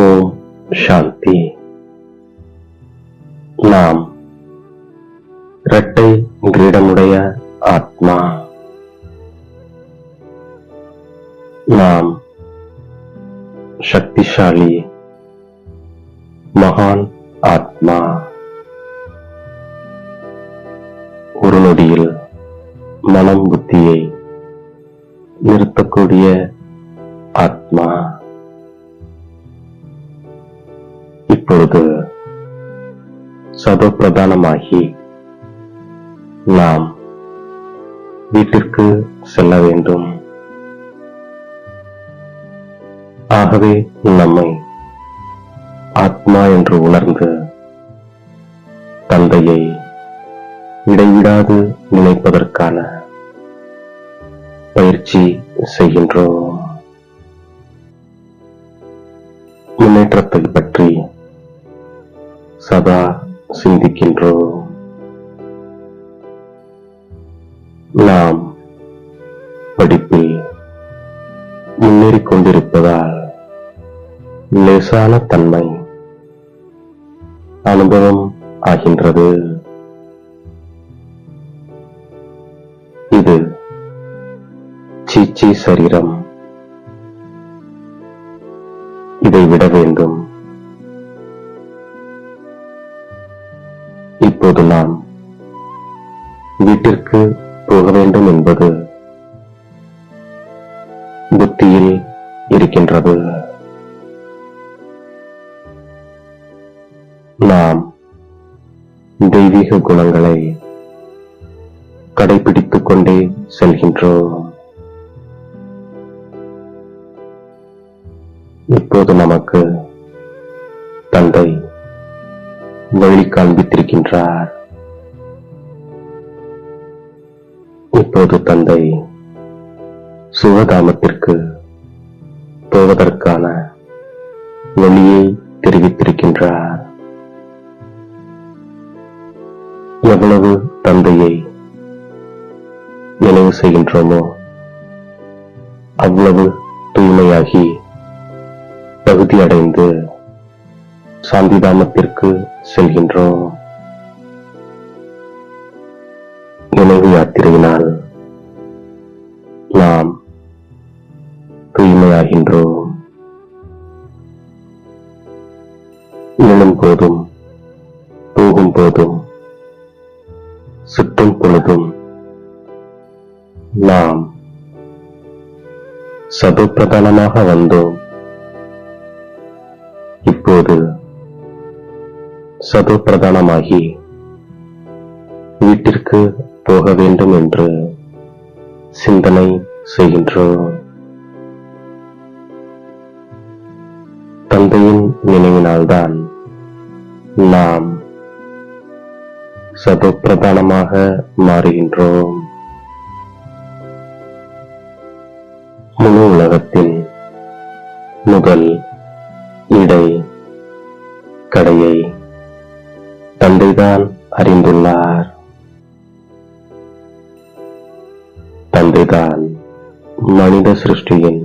ஓம் சாந்தி நாம் இரட்டை கிரீடமுடைய ஆத்மா। நாம் சக்திசாலி மகான் ஆத்மா। ஒரு நொடியில் மனம் புத்தியை நிறுத்தக்கூடிய ஆத்மா। இப்பொழுது சதோப்பிரதானமாகி நாம் வீட்டிற்கு செல்ல வேண்டும். ஆகவே நம்மை ஆத்மா என்று உணர்ந்து தந்தையை இடைவிடாது நினைப்பதற்கான பயிற்சி செய்கின்றோம். முன்னேற்றத்தை பற்றி சதா சிந்திக்கின்றோம். நாம் படிப்பில் முன்னேறிக் கொண்டிருப்பதால் லேசான தன்மை அனுபவம் ஆகின்றது. இது சீச்சி சரீரம். இதை விட வேண்டும். போதெல்லாம் நாம் வீட்டிற்கு போக வேண்டும் என்பது புத்தியில் இருக்கின்றது. நாம் தெய்வீக குணங்களை கடைபிடித்துக் கொண்டே செல்கின்றோம். இப்போது நமக்கு தந்தை வழி காண்பித்திருக்கின்றார். இப்போது தந்தை சுகதாமத்திற்கு போவதற்கான வழியை தெரிவித்திருக்கின்றார். எவ்வளவு தந்தையை நினைவு செய்கின்றோமோ அவ்வளவு தூய்மையாகி தகுதி அடைந்து சாந்திதாமத்திற்கு செல்கின்றோம். நினைவு யாத்திரையினால் நாம் தூய்மையாகின்றோம். எழும் போதும் போகும் போதும் சுற்றும் பொழுதும் நாம் சதுப்பிரதானமாக வந்தோம். சதுப்பிரதானமாகி வீட்டிற்கு போக வேண்டும் என்று சிந்தனை செய்கின்றோம் தந்தையின் நினைவினால்தான் நாம் சதுப்பிரதானமாக மாறுகின்றோம். முழு உலகத்தின் முதல் இடை கடையை தந்தைதான் அறிந்துள்ளார். தந்தைதான் மனித சிருஷ்டியின்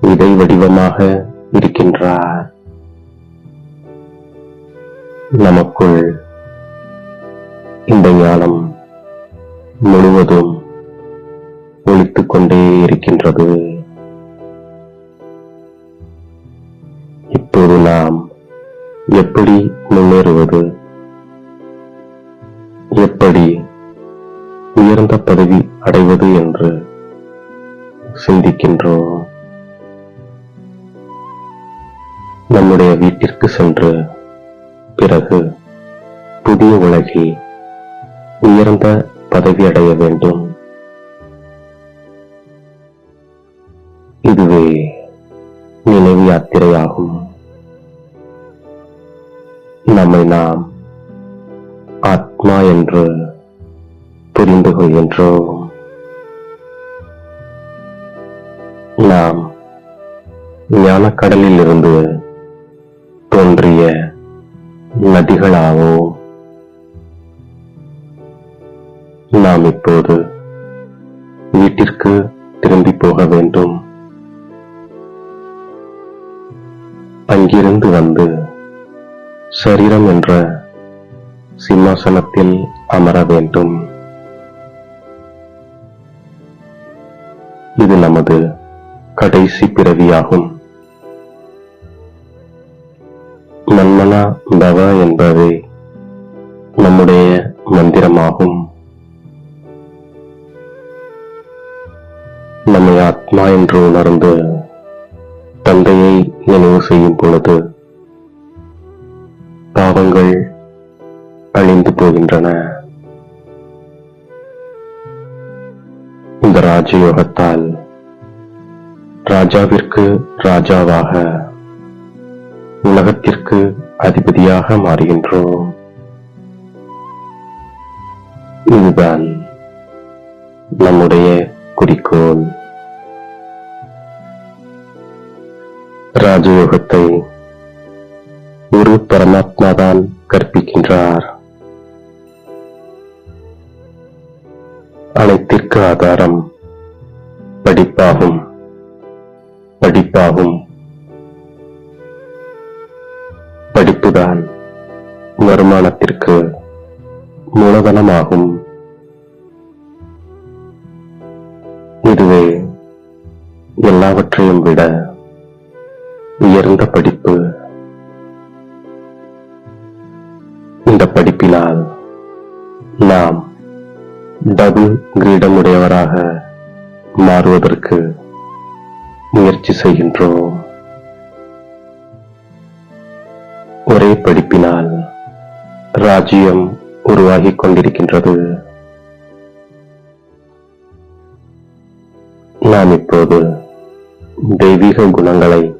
இதை வடிவமாக இருக்கின்றார். நமக்குள் இந்த ஞானம் முழுவதும் ஒழித்துக் கொண்டே இருக்கின்றது. இப்போது நாம் எப்படி பதவி அடைவது என்று சிந்திக்கின்றோம். நம்முடைய வீட்டிற்கு சென்று பிறகு புதிய உலகில் உயர்ந்த பதவி அடைய வேண்டும். இதுவே நினைவு யாத்திரையாகும். நம்மை நாம் ஆத்மா என்று புரிந்து கொள்கின்றோம் நாம் ஞானக்கடலில் இருந்து தோன்றிய நதிகளாகவும் நாம் இப்போது வீட்டிற்கு திரும்பி போக வேண்டும். அங்கிருந்து வந்து சரீரம் என்ற சிம்மாசனத்தில் அமர வேண்டும். இது நமது கடைசி பிறவியாகும். மன்மனா பவ என்பதே நம்முடைய மந்திரமாகும். நம்மை ஆத்மா என்று உணர்ந்து தந்தையை நினைவு செய்யும் பொழுது பாவங்கள் அழிந்து போகின்றன. இந்த ராஜயோகத்தால் ராஜாவிற்கு ராஜாவாக உலகத்திற்கு அதிபதியாக மாறுகின்றோம். இதுதான் நம்முடைய குறிக்கோள். ராஜயோகத்தை ஒரு பரமாத்மா தான் கற்பிக்கின்றார் அனைத்திற்கு ஆதாரம். படிப்பாகும். படிப்பாகும். படிப்புதான் வருமானத்திற்கு மூலதனமாகும். இதுவே எல்லாவற்றையும் விட உயர்ந்த படிப்பு. இந்த படிப்பினால் நாம் டபுள் கிரீடமுடையவராக மாறுவதற்கு முயற்சி செய்கின்றோம். ஒரே படிப்பினால் ராஜ்யம் உருவாகிக் கொண்டிருக்கின்றது. நாம் இப்போது தெய்வீக குணங்களை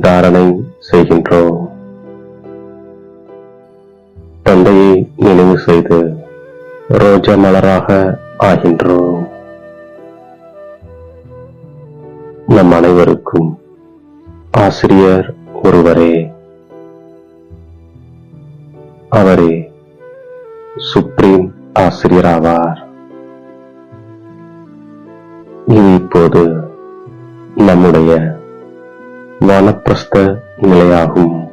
தாரணை செய்கின்றோம். தந்தையை நினைவு செய்து ரோஜா மலராக ஆகின்றோம். நம் அனைவருக்கும் ஆசிரியர் ஒருவரே. அவரே சுப்ரீம் ஆசிரியராவார். இது இப்போது நம்முடைய வானப்பிரஸ்த நிலையாகும்.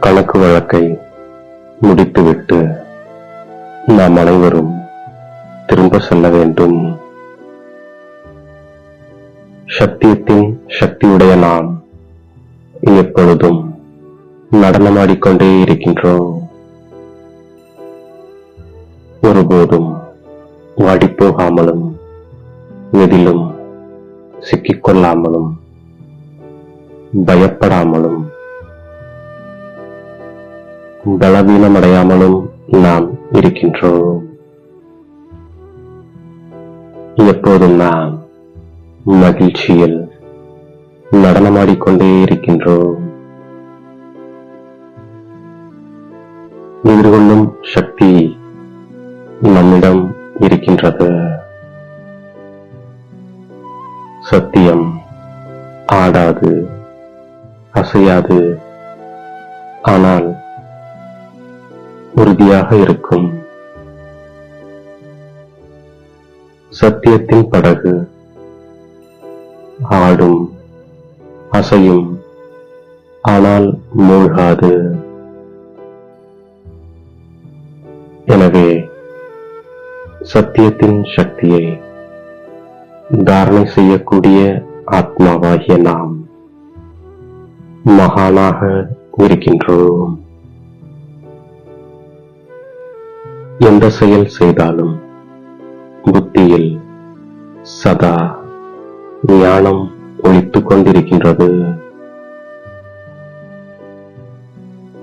கணக்கு வழக்கை முடித்துவிட்டு நாம் அனைவரும் திரும்ப செல்ல வேண்டும். சத்தியத்தின் சக்தியுடைய நாம் எப்பொழுதும் நடனமாடிக்கொண்டே இருக்கின்றோம். ஒருபோதும் வாடிப்போகாமலும் எதிலும் சிக்கிக்கொள்ளாமலும் பயப்படாமலும் பலவீனமடையாமலும் நாம் இருக்கின்றோம். எப்போதும் நாம் மகிழ்ச்சியில் நடனமாடிக்கொண்டே இருக்கின்றோம். எதிர்கொள்ளும் சக்தி நம்மிடம் இருக்கின்றது. சத்தியம் ஆடாது அசையாது. ஆனால் உறுதியாக இருக்கும். சத்தியத்தின் படகு ஆடும் அசையும் ஆனால் மூழ்காது. எனவே சத்தியத்தின் சக்தியை தாரணை செய்யக்கூடிய ஆத்மாவாகிய நாம் மகானாக இருக்கின்றோம். எந்த செயல் செய்தாலும் புத்தியில் சதா ஞானம் ஒழித்துக் கொண்டிருக்கின்றது.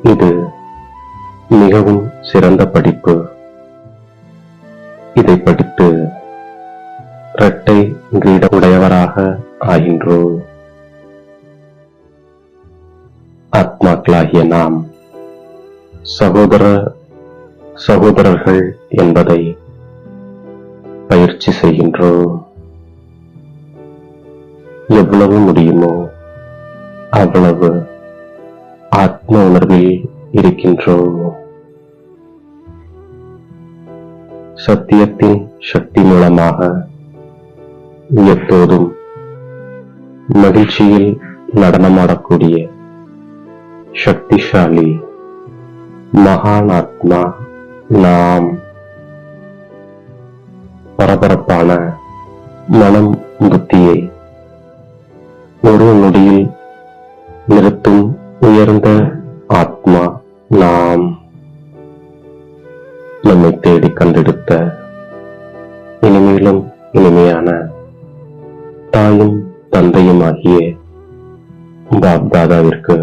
இது மிகவும் சிறந்த படிப்பு. இதை படித்து இரட்டை கிரீட உடையவராக ஆகின்றோம். ஆத்மாக்களாகிய நாம் சகோதர சகோதரர்கள் என்பதை பயிற்சி செய்கின்றோம். எவ்வளவு முடியுமோ அவ்வளவு ஆத்ம உணர்வில் இருக்கின்றோம். சத்தியத்தின் சக்தி மூலமாக எப்போதும் மகிழ்ச்சியில் நடனமாடக்கூடிய சக்திசாலி மகான் ஆத்மா நாம் பரபரப்பான மனம் புத்தியை ஒரு நொடியில் நிறுத்தும் உயர்ந்த ஆத்மா நாம் நம்மை தேடி கண்டெடுத்த இனிமேலும் இனிமையான தாயும் தந்தையும் ஆகிய பாப்தாதாவிற்கு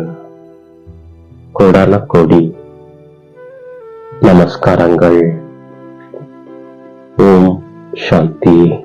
கோடான கோடி நமஸ்காரங்கள். ஓம் சாந்தி.